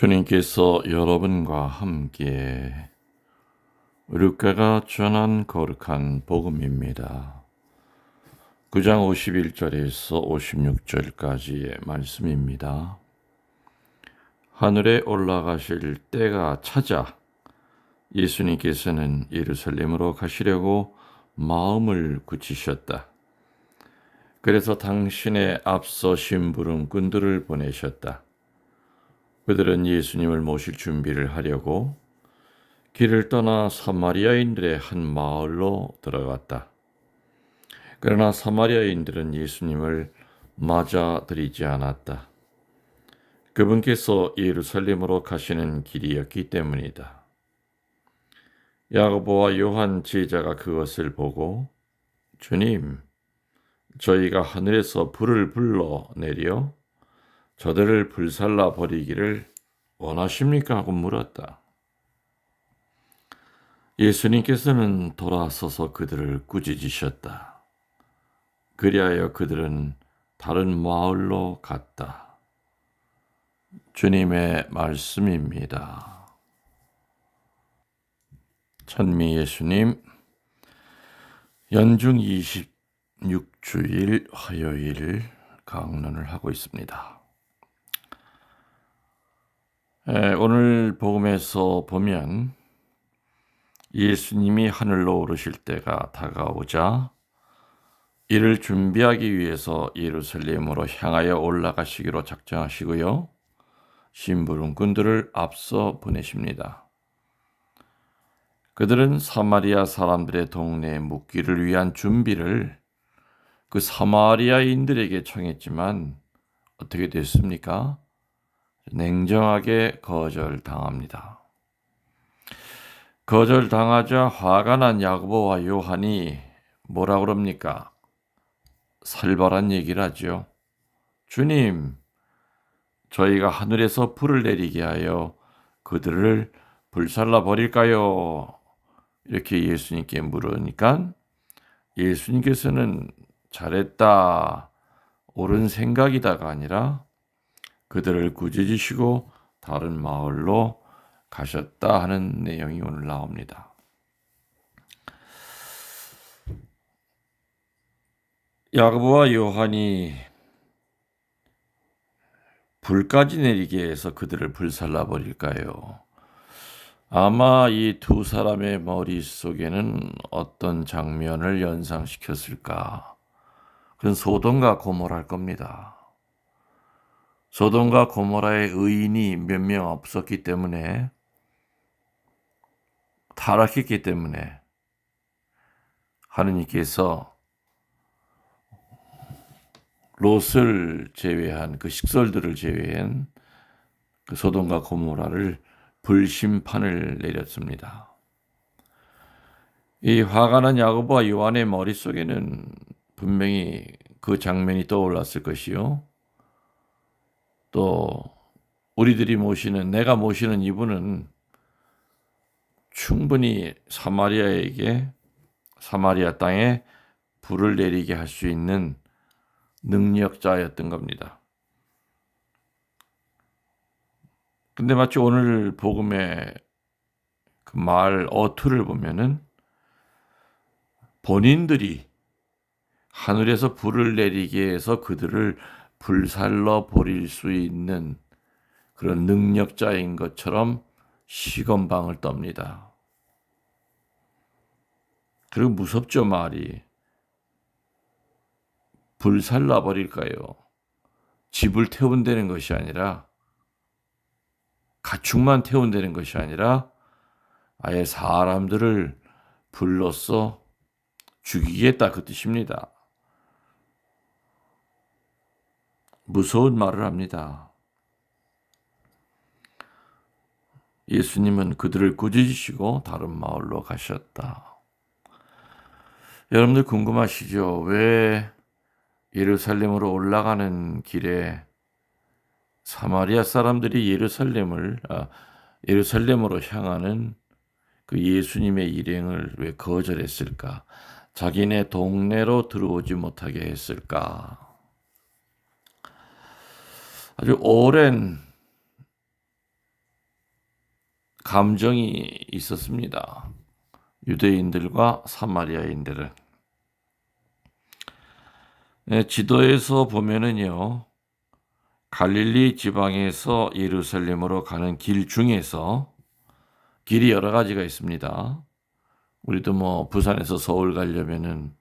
주님께서 여러분과 함께 루카가 전한 거룩한 복음입니다. 9장 51절에서 56절까지의 말씀입니다. 하늘에 올라가실 때가 찾아 예수님께서는 예루살렘으로 가시려고 마음을 굳히셨다. 그래서 당신의 앞서 심부름꾼들을 보내셨다. 그들은 예수님을 모실 준비를 하려고 길을 떠나 사마리아인들의 한 마을로 들어갔다. 그러나 사마리아인들은 예수님을 맞아들이지 않았다. 그분께서 예루살렘으로 가시는 길이었기 때문이다. 야고보와 요한 제자가 그것을 보고 주님, 저희가 하늘에서 불을 불러 내려 저들을 불살라 버리기를 원하십니까? 하고 물었다. 예수님께서는 돌아서서 그들을 꾸짖으셨다. 그리하여 그들은 다른 마을로 갔다. 주님의 말씀입니다. 천미 예수님, 연중 26주일 화요일 강론을 하고 있습니다. 오늘 복음에서 보면 예수님이 하늘로 오르실 때가 다가오자 이를 준비하기 위해서 예루살렘으로 향하여 올라가시기로 작정하시고요. 심부름꾼들을 앞서 보내십니다. 그들은 사마리아 사람들의 동네에 묵기를 위한 준비를 그 사마리아인들에게 청했지만 어떻게 됐습니까? 냉정하게 거절당합니다. 거절당하자 화가 난 야고보와 요한이 뭐라 그럽니까? 살벌한 얘기를 하죠. 주님, 저희가 하늘에서 불을 내리게 하여 그들을 불살라 버릴까요? 이렇게 예수님께 물으니까 예수님께서는 잘했다, 옳은 생각이다가 아니라 그들을 구제지시고 다른 마을로 가셨다 하는 내용이 오늘 나옵니다. 야고보와 요한이 불까지 내리게 해서 그들을 불살라 버릴까요? 아마 이 두 사람의 머릿속에는 어떤 장면을 연상시켰을까? 그건 소돔과 고모랄 겁니다. 소돔과 고모라의 의인이 몇 명 없었기 때문에 타락했기 때문에 하느님께서 롯을 제외한 그 식설들을 제외한 그 소돔과 고모라를 불심판을 내렸습니다. 이 화가 난 야고보와 요한의 머릿속에는 분명히 그 장면이 떠올랐을 것이요. 또 우리들이 모시는 내가 모시는 이분은 충분히 사마리아에게 사마리아 땅에 불을 내리게 할 수 있는 능력자였던 겁니다. 근데 마치 오늘 복음의 그 말 어투를 보면은 본인들이 하늘에서 불을 내리게 해서 그들을 불살러 버릴 수 있는 그런 능력자인 것처럼 시건방을 떱니다. 그리고 무섭죠, 말이. 불살라 버릴까요? 집을 태운다는 것이 아니라, 가축만 태운다는 것이 아니라, 아예 사람들을 불러서 죽이겠다 그 뜻입니다. 무서운 말을 합니다. 예수님은 그들을 꾸짖으시고 다른 마을로 가셨다. 여러분들 궁금하시죠? 왜 예루살렘으로 올라가는 길에 사마리아 사람들이 예루살렘을 아, 예루살렘으로 향하는 그 예수님의 일행을 왜 거절했을까? 자기네 동네로 들어오지 못하게 했을까? 아주 오랜 감정이 있었습니다. 유대인들과 사마리아인들은 네, 지도에서 보면은요. 갈릴리 지방에서 예루살렘으로 가는 길 중에서 길이 여러 가지가 있습니다. 우리도 뭐 부산에서 서울 가려면은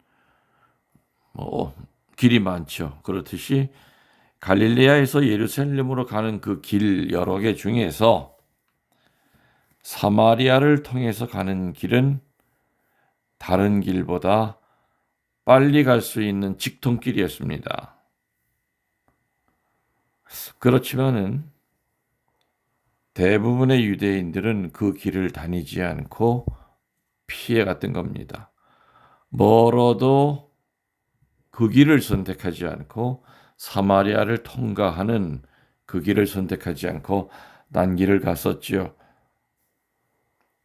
뭐 길이 많죠. 그렇듯이 갈릴레아에서 예루살렘으로 가는 그 길 여러 개 중에서 사마리아를 통해서 가는 길은 다른 길보다 빨리 갈 수 있는 직통길이었습니다. 그렇지만은 대부분의 유대인들은 그 길을 다니지 않고 피해 갔던 겁니다. 멀어도 그 길을 선택하지 않고 사마리아를 통과하는 그 길을 선택하지 않고 딴 길을 갔었지요.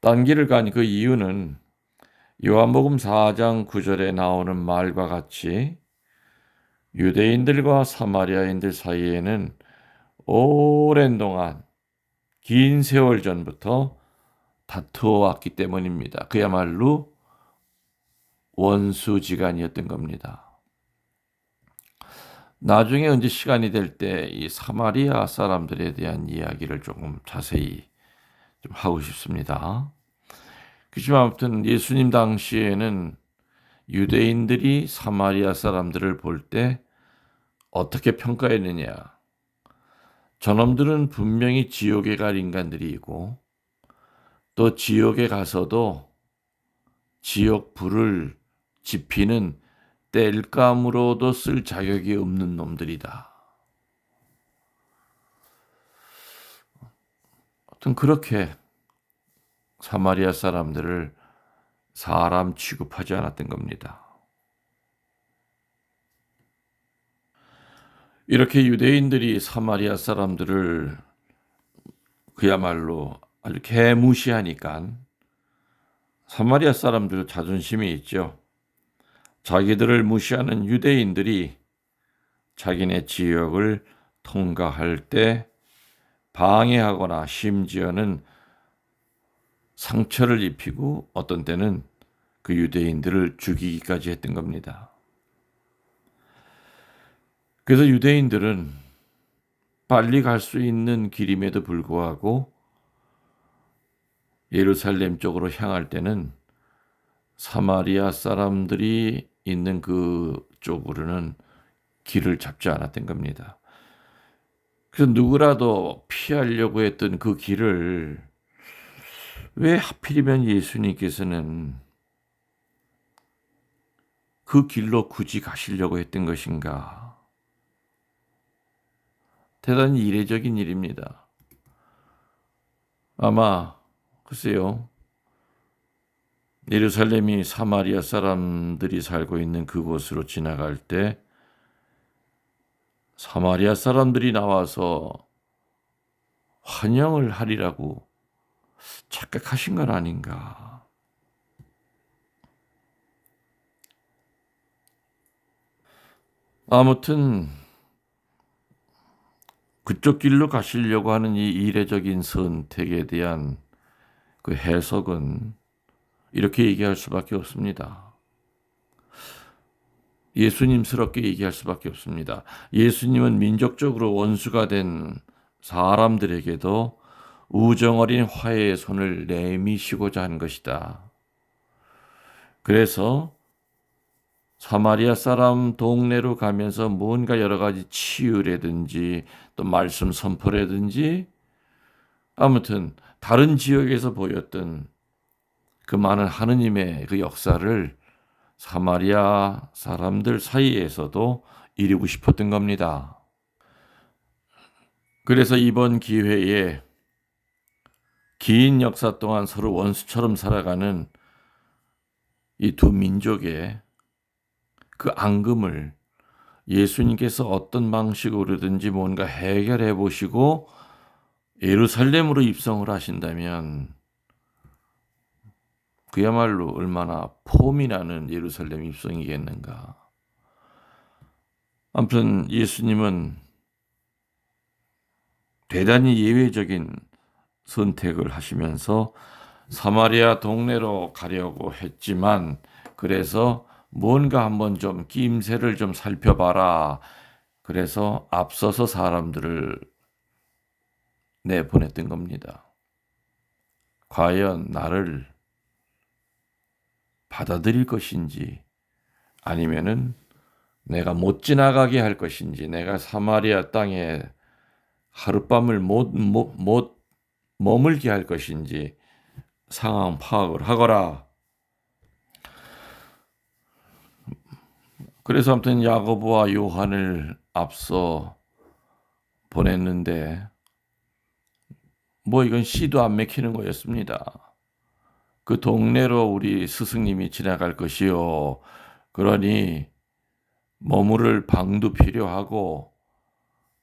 딴 길을 간 그 이유는 요한복음 4장 9절에 나오는 말과 같이 유대인들과 사마리아인들 사이에는 오랜 동안 긴 세월 전부터 다투어 왔기 때문입니다. 그야말로 원수지간이었던 겁니다. 나중에 언제 시간이 될 때 이 사마리아 사람들에 대한 이야기를 조금 자세히 좀 하고 싶습니다. 그지만 아무튼 예수님 당시에는 유대인들이 사마리아 사람들을 볼 때 어떻게 평가했느냐? 저놈들은 분명히 지옥에 갈 인간들이고 또 지옥에 가서도 지옥 불을 지피는 땔감으로도 쓸 자격이 없는 놈들이다. 하여튼 그렇게 사마리아 사람들을 사람 취급하지 않았던 겁니다. 이렇게 유대인들이 사마리아 사람들을 그야말로 아주 개무시하니까 사마리아 사람들 자존심이 있죠. 자기들을 무시하는 유대인들이 자기네 지역을 통과할 때 방해하거나 심지어는 상처를 입히고 어떤 때는 그 유대인들을 죽이기까지 했던 겁니다. 그래서 유대인들은 빨리 갈 수 있는 길임에도 불구하고 예루살렘 쪽으로 향할 때는 사마리아 사람들이 있는 그 쪽으로는 길을 잡지 않았던 겁니다. 그래서 누구라도 피하려고 했던 그 길을 왜 하필이면 예수님께서는 그 길로 굳이 가시려고 했던 것인가? 대단히 이례적인 일입니다. 아마 글쎄요. 예루살렘이 사마리아 사람들이 살고 있는 그곳으로 지나갈 때 사마리아 사람들이 나와서 환영을 하리라고 착각하신 건 아닌가. 아무튼 그쪽 길로 가시려고 하는 이 이례적인 선택에 대한 그 해석은 이렇게 얘기할 수밖에 없습니다. 예수님스럽게 얘기할 수밖에 없습니다. 예수님은 민족적으로 원수가 된 사람들에게도 우정 어린 화해의 손을 내미시고자 한 것이다. 그래서 사마리아 사람 동네로 가면서 뭔가 여러 가지 치유라든지 또 말씀 선포라든지 아무튼 다른 지역에서 보였던 그 많은 하느님의 그 역사를 사마리아 사람들 사이에서도 이루고 싶었던 겁니다. 그래서 이번 기회에 긴 역사 동안 서로 원수처럼 살아가는 이 두 민족의 그 앙금을 예수님께서 어떤 방식으로든지 뭔가 해결해 보시고 예루살렘으로 입성을 하신다면 그야말로 얼마나 폼이 나는 예루살렘 입성이겠는가. 아무튼 예수님은 대단히 예외적인 선택을 하시면서 사마리아 동네로 가려고 했지만 그래서 뭔가 한번 좀 낌새를 좀 살펴봐라. 그래서 앞서서 사람들을 내보냈던 겁니다. 과연 나를 받아들일 것인지 아니면은 내가 못 지나가게 할 것인지 내가 사마리아 땅에 하룻밤을 못, 못, 못 머물게 할 것인지 상황 파악을 하거라. 그래서 아무튼 야고보와 요한을 앞서 보냈는데 뭐 이건 시도 안 맥히는 거였습니다. 그 동네로 우리 스승님이 지나갈 것이요. 그러니 머무를 방도 필요하고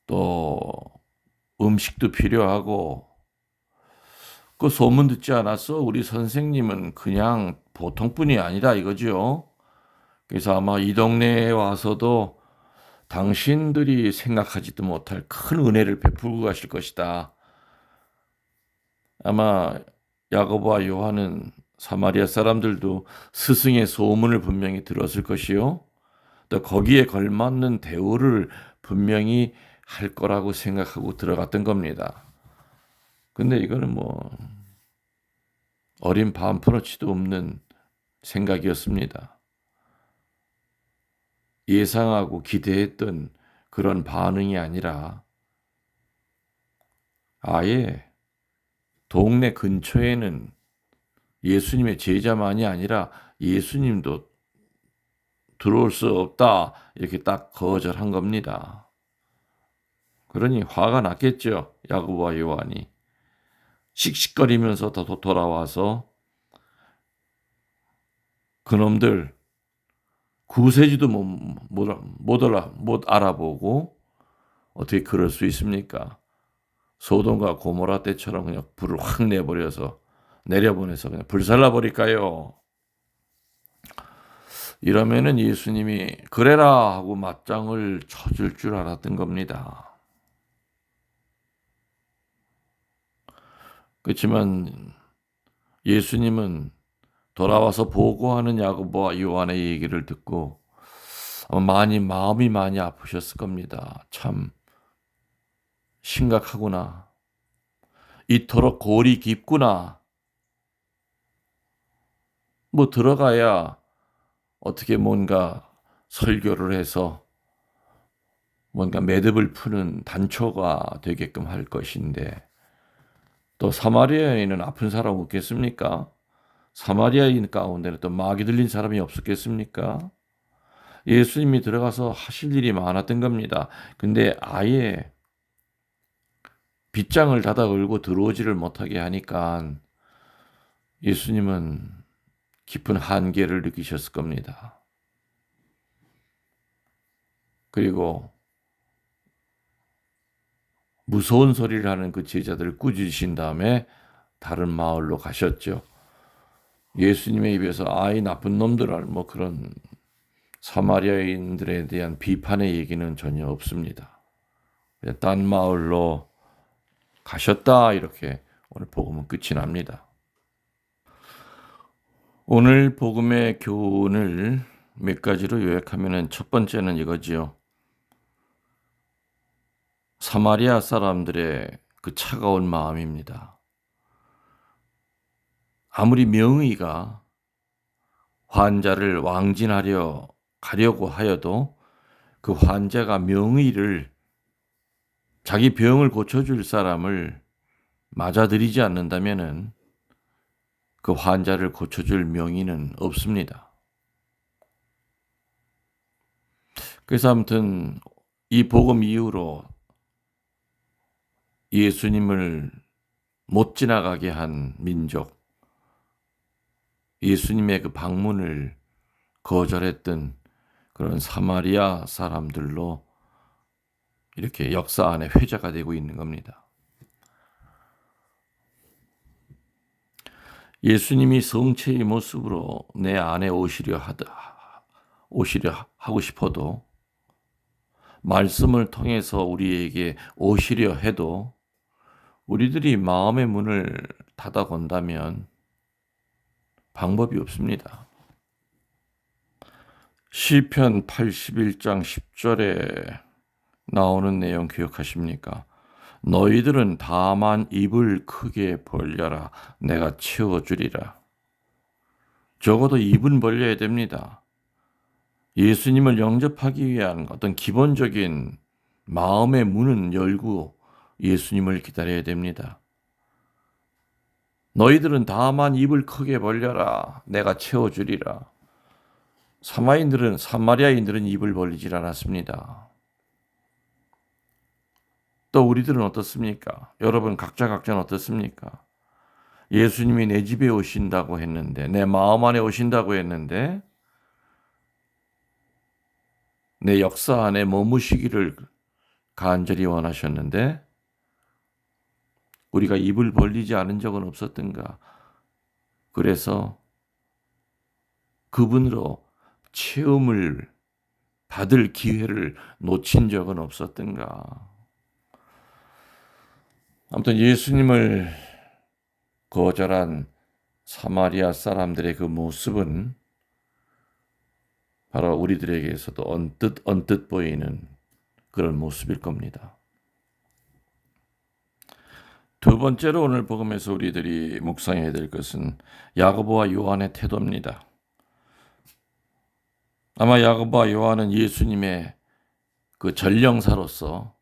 또 음식도 필요하고 그 소문 듣지 않았어? 우리 선생님은 그냥 보통뿐이 아니다 이거죠. 그래서 아마 이 동네에 와서도 당신들이 생각하지도 못할 큰 은혜를 베풀고 가실 것이다. 아마 야고보와 요한은 사마리아 사람들도 스승의 소문을 분명히 들었을 것이요. 또 거기에 걸맞는 대우를 분명히 할 거라고 생각하고 들어갔던 겁니다. 근데 이거는 뭐 어린 반푼어치도 없는 생각이었습니다. 예상하고 기대했던 그런 반응이 아니라 아예 동네 근처에는 예수님의 제자만이 아니라 예수님도 들어올 수 없다. 이렇게 딱 거절한 겁니다. 그러니 화가 났겠죠. 야고보와 요한이. 씩씩거리면서 더 돌아와서 그놈들 구세주도 못, 못, 못, 알아, 못 알아보고 어떻게 그럴 수 있습니까? 소돔과 고모라 때처럼 그냥 불을 확 내버려서 내려보내서 그냥 불살라 버릴까요? 이러면은 예수님이 그래라 하고 맞장을 쳐줄 줄 알았던 겁니다. 그렇지만 예수님은 돌아와서 보고하는 야고보와 요한의 얘기를 듣고 많이 마음이 많이 아프셨을 겁니다. 참 심각하구나. 이토록 골이 깊구나. 뭐 들어가야 어떻게 뭔가 설교를 해서 뭔가 매듭을 푸는 단초가 되게끔 할 것인데 또 사마리아에는 아픈 사람 없겠습니까? 사마리아인 가운데는 또 마귀 들린 사람이 없었겠습니까? 예수님이 들어가서 하실 일이 많았던 겁니다. 근데 아예 빗장을 닫아 걸고 들어오지를 못하게 하니까 예수님은 깊은 한계를 느끼셨을 겁니다. 그리고 무서운 소리를 하는 그 제자들을 꾸짖으신 다음에 다른 마을로 가셨죠. 예수님의 입에서 아이 나쁜 놈들을 뭐 그런 사마리아인들에 대한 비판의 얘기는 전혀 없습니다. 딴 마을로 가셨다 이렇게 오늘 복음은 끝이 납니다. 오늘 복음의 교훈을 몇 가지로 요약하면 첫 번째는 이거지요. 사마리아 사람들의 그 차가운 마음입니다. 아무리 명의가 환자를 왕진하려 가려고 하여도 그 환자가 명의를 자기 병을 고쳐줄 사람을 맞아들이지 않는다면은 그 환자를 고쳐줄 명의는 없습니다. 그래서 아무튼 이 복음 이후로 예수님을 못 지나가게 한 민족, 예수님의 그 방문을 거절했던 그런 사마리아 사람들로 이렇게 역사 안에 회자가 되고 있는 겁니다. 예수님이 성체의 모습으로 내 안에 오시려 하다, 오시려 하고 싶어도 말씀을 통해서 우리에게 오시려 해도 우리들이 마음의 문을 닫아 건다면 방법이 없습니다. 시편 81장 10절에 나오는 내용 기억하십니까? 너희들은 다만 입을 크게 벌려라. 내가 채워주리라. 적어도 입은 벌려야 됩니다. 예수님을 영접하기 위한 어떤 기본적인 마음의 문은 열고 예수님을 기다려야 됩니다. 너희들은 다만 입을 크게 벌려라. 내가 채워주리라. 사마인들은 사마리아인들은 입을 벌리질 않았습니다. 또 우리들은 어떻습니까? 여러분 각자 각자는 어떻습니까? 예수님이 내 집에 오신다고 했는데 내 마음 안에 오신다고 했는데 내 역사 안에 머무시기를 간절히 원하셨는데 우리가 입을 벌리지 않은 적은 없었던가? 그래서 그분으로 체험을 받을 기회를 놓친 적은 없었던가? 아무튼 예수님을 거절한 사마리아 사람들의 그 모습은 바로 우리들에게서도 언뜻 언뜻 보이는 그런 모습일 겁니다. 두 번째로 오늘 복음에서 우리들이 묵상해야 될 것은 야고보와 요한의 태도입니다. 아마 야고보와 요한은 예수님의 그 전령사로서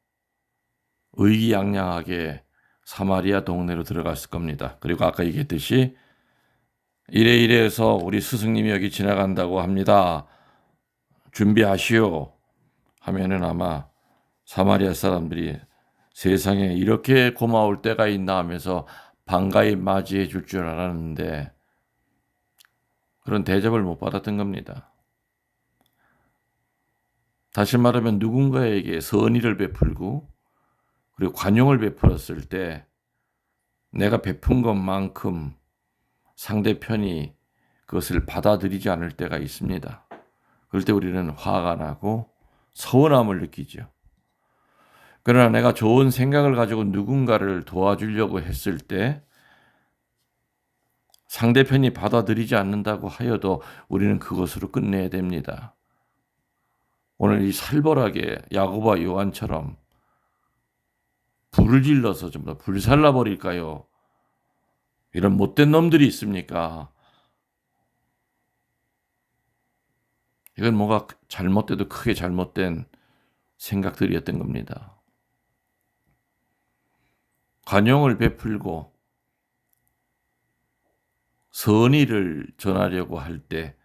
의기양양하게 사마리아 동네로 들어갔을 겁니다. 그리고 아까 얘기했듯이 이래 이래해서 우리 스승님이 여기 지나간다고 합니다. 준비하시오 하면은 아마 사마리아 사람들이 세상에 이렇게 고마울 때가 있나 하면서 반가이 맞이해 줄 줄 알았는데 그런 대접을 못 받았던 겁니다. 다시 말하면 누군가에게 선의를 베풀고 그리고 관용을 베풀었을 때 내가 베푼 것만큼 상대편이 그것을 받아들이지 않을 때가 있습니다. 그럴 때 우리는 화가 나고 서운함을 느끼죠. 그러나 내가 좋은 생각을 가지고 누군가를 도와주려고 했을 때 상대편이 받아들이지 않는다고 하여도 우리는 그것으로 끝내야 됩니다. 오늘 이 살벌하게 야고보와 요한처럼 불을 질러서 좀더 불살라 버릴까요? 이런 못된 놈들이 있습니까? 이건 뭔가 잘못돼도 크게 잘못된 생각들이었던 겁니다. 관용을 베풀고 선의를 전하려고 할 때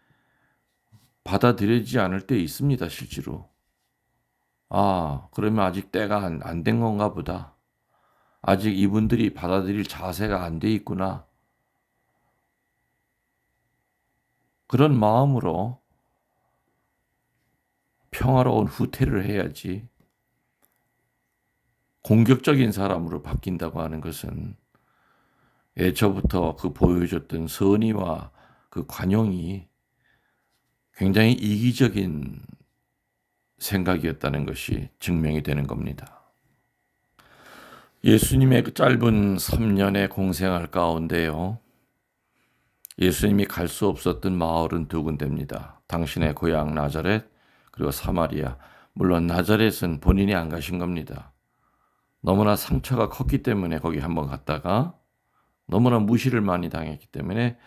받아들이지 않을 때 있습니다, 실제로. 아, 그러면 아직 때가 안 된 건가 보다. 아직 이분들이 받아들일 자세가 안 돼 있구나. 그런 마음으로 평화로운 후퇴를 해야지 공격적인 사람으로 바뀐다고 하는 것은 애초부터 그 보여줬던 선의와 그 관용이 굉장히 이기적인 생각이었다는 것이 증명이 되는 겁니다. 예수님의 그 짧은 3년의 공생활 가운데요. 예수님이 갈 수 없었던 마을은 두 군데입니다. 당신의 고향 나자렛 그리고 사마리아. 물론 나자렛은 본인이 안 가신 겁니다. 너무나 상처가 컸기 때문에 거기 한번 갔다가 너무나 무시를 많이 당했기 때문에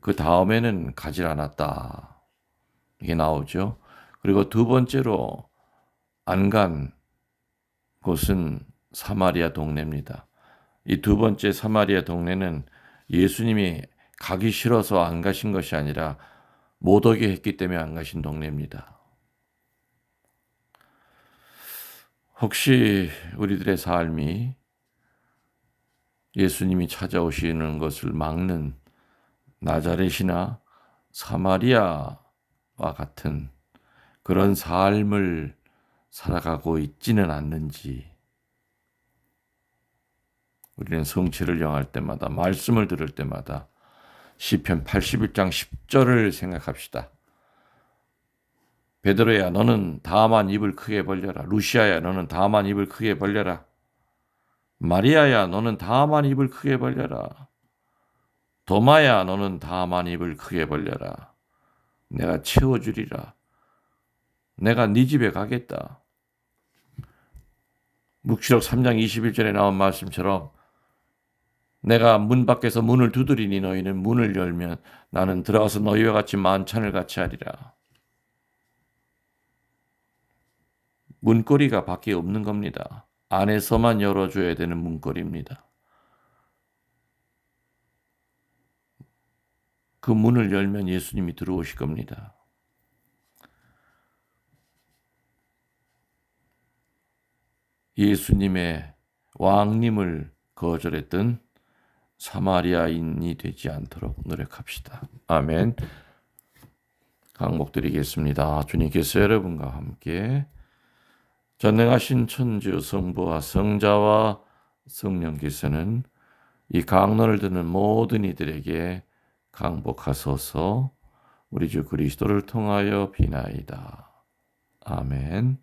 그 다음에는 가질 않았다. 이게 나오죠. 그리고 두 번째로 안 간 곳은 사마리아 동네입니다. 이 두 번째 사마리아 동네는 예수님이 가기 싫어서 안 가신 것이 아니라 못 오게 했기 때문에 안 가신 동네입니다. 혹시 우리들의 삶이 예수님이 찾아오시는 것을 막는 나자렛이나 사마리아와 같은 그런 삶을 살아가고 있지는 않는지 우리는 성취를 정할 때마다 말씀을 들을 때마다 시편 81장 10절을 생각합시다. 베드로야 너는 다만 입을 크게 벌려라. 루시아야 너는 다만 입을 크게 벌려라. 마리아야 너는 다만 입을 크게 벌려라. 도마야 너는 다만 입을 크게 벌려라. 내가 채워주리라. 내가 네 집에 가겠다. 묵시록 3장 21절에 나온 말씀처럼 내가 문 밖에서 문을 두드리니 너희는 문을 열면 나는 들어가서 너희와 같이 만찬을 같이 하리라. 문고리가 밖에 없는 겁니다. 안에서만 열어줘야 되는 문고리입니다. 그 문을 열면 예수님이 들어오실 겁니다. 예수님의 왕님을 거절했던 사마리아인이 되지 않도록 노력합시다. 아멘. 강목 드리겠습니다. 주님께서 여러분과 함께 전능하신 천주 성부와 성자와 성령께서는 이 강론을 듣는 모든 이들에게 강복하소서 우리 주 그리스도를 통하여 비나이다. 아멘.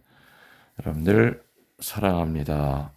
여러분들 사랑합니다.